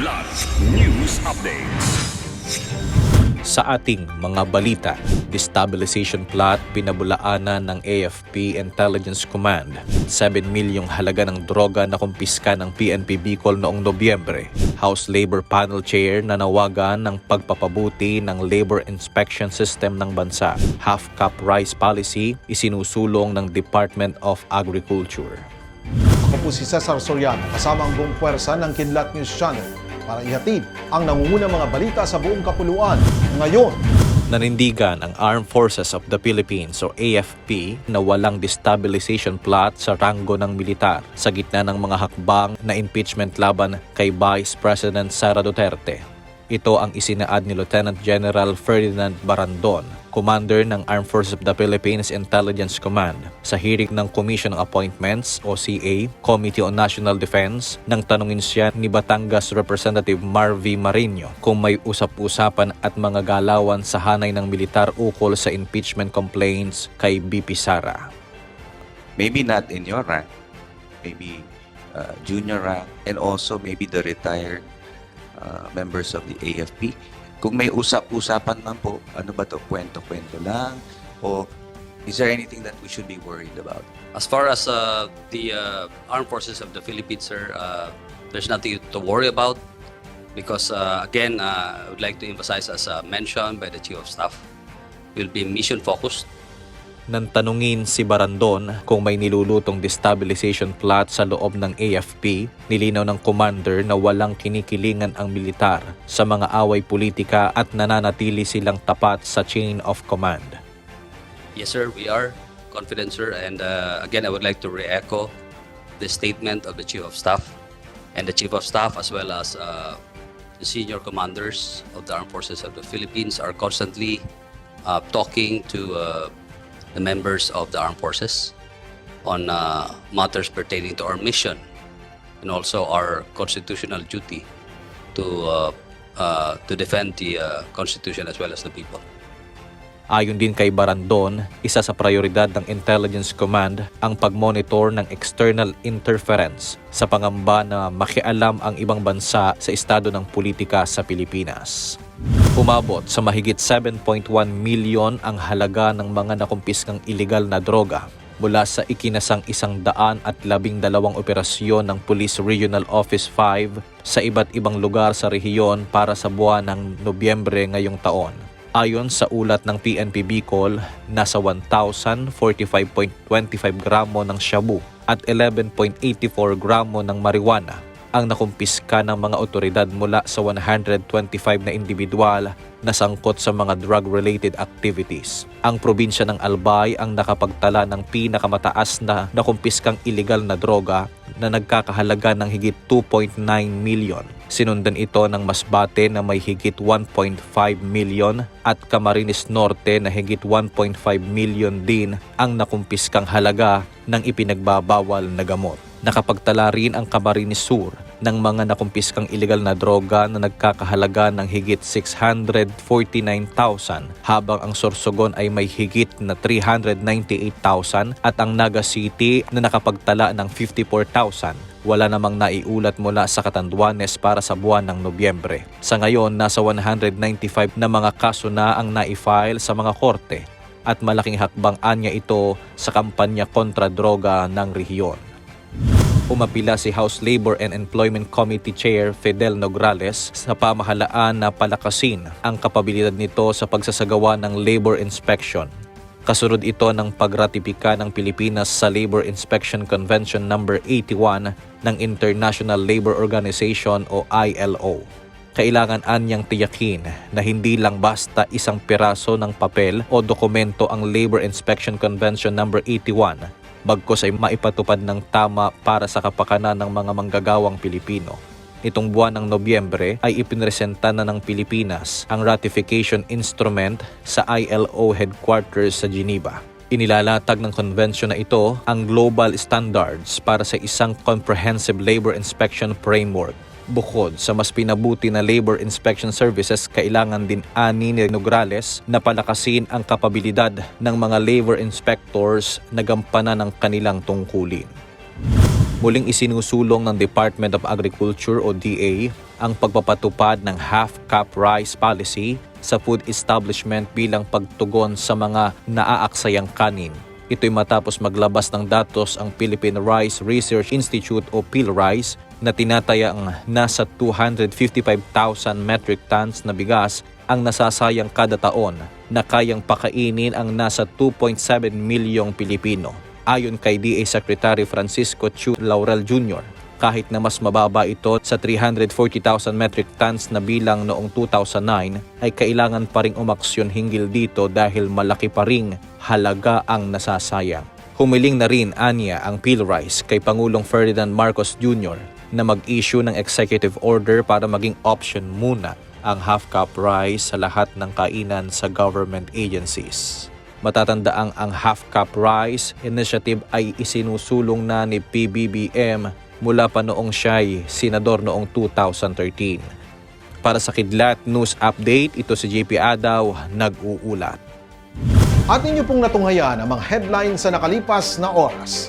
Kidlat News Updates. Sa ating mga balita, destabilization plot pinabulaanan ng AFP Intelligence Command. 7 milyong halaga ng droga na kumpiska ng PNP Bicol noong Nobyembre. House Labor Panel Chair nanawagan ng pagpapabuti ng labor inspection system ng bansa. Half-cup rice policy isinusulong ng Department of Agriculture. Ako po si Cesar Soriano kasama ang buong puwersa ng Kidlat News Channel para ihatid ang nangungunang mga balita sa buong kapuluan ngayon. Nanindigan ang Armed Forces of the Philippines o AFP na walang destabilization plot sa ranggo ng militar sa gitna ng mga hakbang na impeachment laban kay Vice President Sara Duterte. Ito ang isinaad ni Lieutenant General Ferdinand Barandon, Commander ng Armed Forces of the Philippines Intelligence Command, sa hearing ng Commission on Appointments o CA, Committee on National Defense, nang tanungin siya ni Batangas Representative Marvy Marino kung may usap-usapan at mga galawan sa hanay ng militar ukol sa impeachment complaints kay BP Sara. maybe not in your rank, maybe uh, junior rank, and also maybe the retired uh, members of the AFP. Kung may usap-usapan man po, ano ba to, kwento-kwento lang, o is there anything that we should be worried about? As far as uh, the uh, armed forces of the Philippines, sir, uh, there's nothing to worry about because, uh, again, uh, I would like to emphasize, as uh, mentioned by the Chief of Staff, will be mission focused. Nang tanungin si Barandon kung may nilulutong destabilization plot sa loob ng AFP, nilinaw ng commander na walang kinikilingan ang militar sa mga away politika at nananatili silang tapat sa chain of command. Yes, sir, we are confident, sir. And uh, again, I would like to re-echo the statement of the Chief of Staff and the Chief of Staff, as well as uh, the senior commanders of the Armed Forces of the Philippines, are constantly uh, talking to uh, the members of the Armed Forces on uh, matters pertaining to our mission and also our constitutional duty to uh, uh, to defend the uh, Constitution as well as the people. Ayon din kay Barandon, isa sa prioridad ng Intelligence Command ang pagmonitor ng external interference sa pangamba na makialam ang ibang bansa sa estado ng politika sa Pilipinas. Umabot sa mahigit 7.1 milyon ang halaga ng mga nakumpiskang iligal na droga mula sa ikinasang isang daan at labing dalawang operasyon ng Police Regional Office 5 sa iba't ibang lugar sa rehiyon para sa buwan ng Nobyembre ngayong taon. Ayon sa ulat ng PNP Bicol, nasa 1,045.25 gramo ng shabu at 11.84 gramo ng marijuana ang nakumpiska ng mga otoridad mula sa 125 na individual na sangkot sa mga drug-related activities. Ang probinsya ng Albay ang nakapagtala ng pinakamataas na nakumpiskang illegal na droga na nagkakahalaga ng higit 2.9 milyon. Sinundan ito ng Masbate na may higit 1.5 milyon at Camarines Norte na higit 1.5 milyon din ang nakumpiskang halaga ng ipinagbabawal na gamot. Nakapagtala rin ang Camarines Sur ng mga nakumpiskang illegal na droga na nagkakahalaga ng higit 649,000 habang ang Sorsogon ay may higit na 398,000 at ang Naga City na nakapagtala ng 54,000 wala namang naiulat mula sa Katanduanes para sa buwan ng Nobyembre. Sa ngayon, nasa 195 na mga kaso na ang naifile sa mga korte at malaking hakbang anya ito sa kampanya kontra droga ng rehiyon. Umapila si House Labor and Employment Committee Chair Fidel Nograles sa pamahalaan na palakasin ang kapabilidad nito sa pagsasagawa ng labor inspection. Kasunod ito ng pagratipika ng Pilipinas sa Labor Inspection Convention No. 81 ng International Labor Organization o ILO. Kailangan anyang tiyakin na hindi lang basta isang piraso ng papel o dokumento ang Labor Inspection Convention No. 81 bagkos ay maipatupad ng tama para sa kapakanan ng mga manggagawang Pilipino. Itong buwan ng Nobyembre ay ipinresenta na ng Pilipinas ang ratification instrument sa ILO headquarters sa Geneva. Inilalatag ng konvensyon na ito ang global standards para sa isang comprehensive labor inspection framework Bukod sa mas pinabuti na labor inspection services, kailangan din ani ni Nograles na palakasin ang kapabilidad ng mga labor inspectors na gampanan ng kanilang tungkulin. Muling isinusulong ng Department of Agriculture o DA ang pagpapatupad ng half-cup rice policy sa food establishment bilang pagtugon sa mga naaaksayang kanin. Ito'y matapos maglabas ng datos ang Philippine Rice Research Institute o PhilRice na tinatayang nasa 255,000 metric tons na bigas ang nasasayang kada taon na kayang pakainin ang nasa 2.7 milyong Pilipino. Ayon kay DA Secretary Francisco Chu Laurel Jr., kahit na mas mababa ito sa 340,000 metric tons na bilang noong 2009 ay kailangan pa ring umaksyon hinggil dito dahil malaki pa ring halaga ang nasasayang. Humiling na rin anya ang PhilRice kay Pangulong Ferdinand Marcos Jr. na mag-issue ng executive order para maging option muna ang half-cup rice sa lahat ng kainan sa government agencies. Matatandaang ang half-cup rice initiative ay isinusulong na ni PBBM mula pa noong siya'y senador noong 2013. Para sa Kidlat News Update, ito si JP Adaw, nag-uulat. At ninyo pong natunghayan ang mga headlines sa nakalipas na oras.